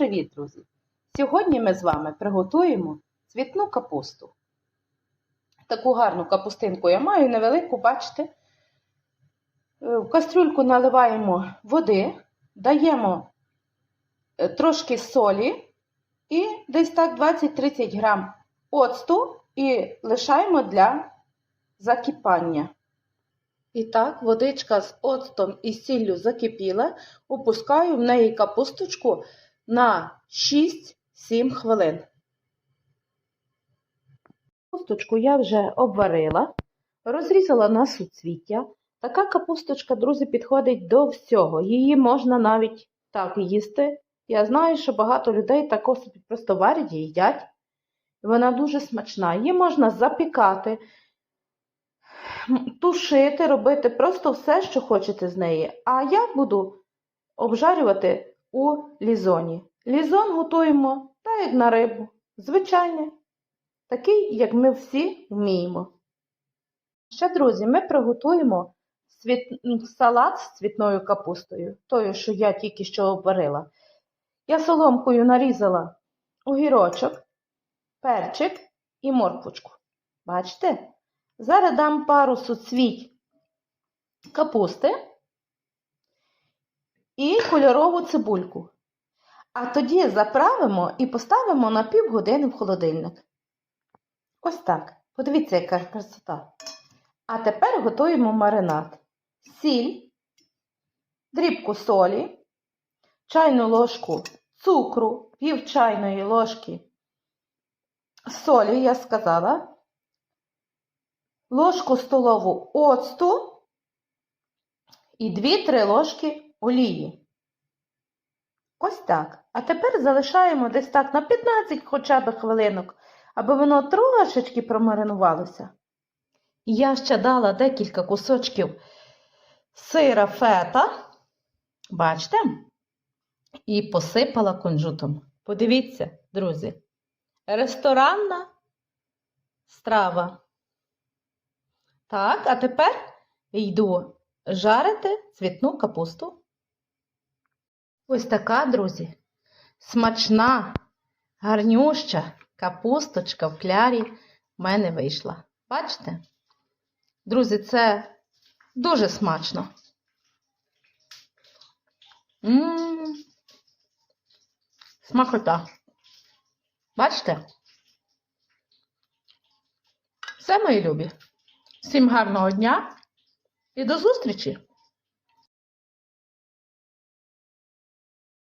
привіт, друзі! Сьогодні ми з вами приготуємо цвітну капусту. Таку гарну капустинку я маю невелику, бачите. Е, В кастрюльку наливаємо води, даємо е, трошки солі і десь так 20-30 грам оцту і лишаємо для закипання. І так, водичка з оцтом і сіллю закипіла, опускаю в неї капусточку на 6-7 хвилин. Капусточку я вже обварила, розрізала на суцвіття. Така капусточка, друзі, підходить до всього. Її можна навіть так їсти. Я знаю, що багато людей тако собі просто варять і їдять. Вона дуже смачна. Її можна запікати, тушити, робити просто все, що хочете з неї. А я буду обжарювати у лізоні. Лізон готуємо так, як на рибу. Звичайний. Такий, як ми всі вміємо. Ще, друзі, ми приготуємо світ... салат з цвітною капустою, тою, що я тільки що обварила. Я соломкою нарізала огірочок, перчик і морквочку. Бачите? Зараз дам пару суцвіть капусти і кольорову цибульку. А тоді заправимо і поставимо на півгодини в холодильник. Ось так. Подивіться, яка красота. А тепер готуємо маринад. Сіль, дрібку солі, чайну ложку цукру, пів чайної ложки солі, я сказала, ложку столову оцту і 2-3 ложки олії. Ось так. А тепер залишаємо десь так на 15 хоча б хвилинок, аби воно трошечки промаринувалося. Я ще дала декілька кусочків сира фета, бачите? І посипала кунжутом. Подивіться, друзі, ресторанна страва. Так, а тепер йду жарити цвітну капусту. Ось така, друзі, смачна, гарнюща капусточка в клярі в мене вийшла. Бачите? Друзі, це дуже смачно. Ммм, смакота. Бачите? Все, мої любі. Всім гарного дня і до зустрічі!